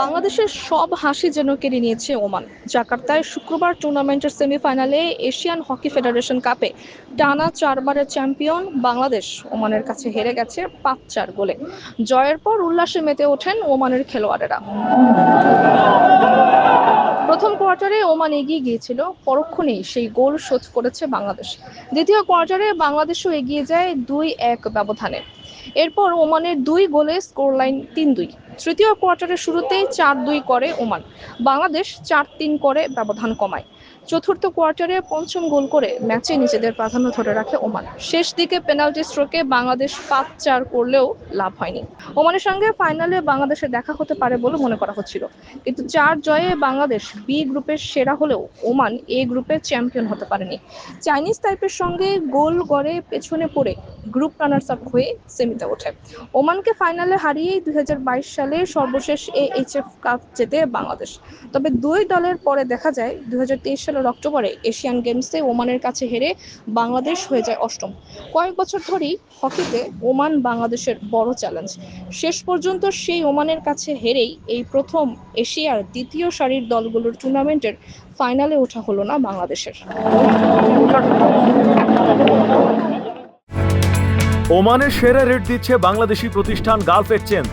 বাংলাদেশের সব হাসি যেন কেড়ে নিয়েছে ওমান। জাকার্তায় শুক্রবার টুর্নামেন্টের সেমিফাইনালে এশিয়ান হকি ফেডারেশন কাপে টানা চারবারের চ্যাম্পিয়ন বাংলাদেশ ওমানের কাছে হেরে গেছে পাঁচ চার গোলে। জয়ের পর উল্লাসে মেতে ওঠেন ওমানের খেলোয়াড়েরা। কোয়ার্টারে ওমান এগিয়ে গিয়েছিল পরক্ষণেই সেই গোল শোধ করেছে বাংলাদেশ। দ্বিতীয় কোয়ার্টারে বাংলাদেশও এগিয়ে যায় দুই এক ব্যবধানে। এরপর ওমানের দুই গোলে স্কোর লাইন তিন দুই তৃতীয় কোয়ার্টারের শুরুতেই চার দুই করে ওমান। বাংলাদেশ চার তিন করে ব্যবধান কমায়। চতুর্থ কোয়ার্টারে পঞ্চম গোল করে ম্যাচে নিজেদের প্রাধান্য ধরে রাখে ওমান। শেষ দিকে পেনাল্টি স্ট্রোকে বাংলাদেশ পাঁচ চার করলেও লাভ হয়নি। ওমানের সঙ্গে ফাইনালে বাংলাদেশের দেখা হতে পারে বলে মনে করা হচ্ছিল। কিন্তু চার জয়ে বাংলাদেশ বি গ্রুপের সেরা হলেও ওমান এ গ্রুপের চ্যাম্পিয়ন হতে পারেনি। চাইনিজ টাইপের সঙ্গে গোল গড়ে পেছনে পড়ে গ্রুপ রানার্স আপ হয়ে সেমিতে ওঠে। ওমানকে ফাইনালে হারিয়েই দুই হাজার বাইশ সালে সর্বশেষ এইচএফ কাপ জেতে বাংলাদেশ। তবে দুই দলের পরে দেখা যায় দুই তেইশ সালের অক্টোবরে এশিয়ান গেমসে ওমানের কাছে হেরে বাংলাদেশ হয়ে যায় অষ্টম। কয়েক বছর ধরেই হকিতে ওমান বাংলাদেশের বড় চ্যালেঞ্জ। শেষ পর্যন্ত সেই ওমানের কাছে হেরেই এই প্রথম এশিয়ার দ্বিতীয় সারির দলগুলোর টুর্নামেন্টের ফাইনালে ওঠা হলো না বাংলাদেশের। ওমানের সেরা রেট দিচ্ছে বাংলাদেশি প্রতিষ্ঠান গালফ এক্সচেঞ্জ।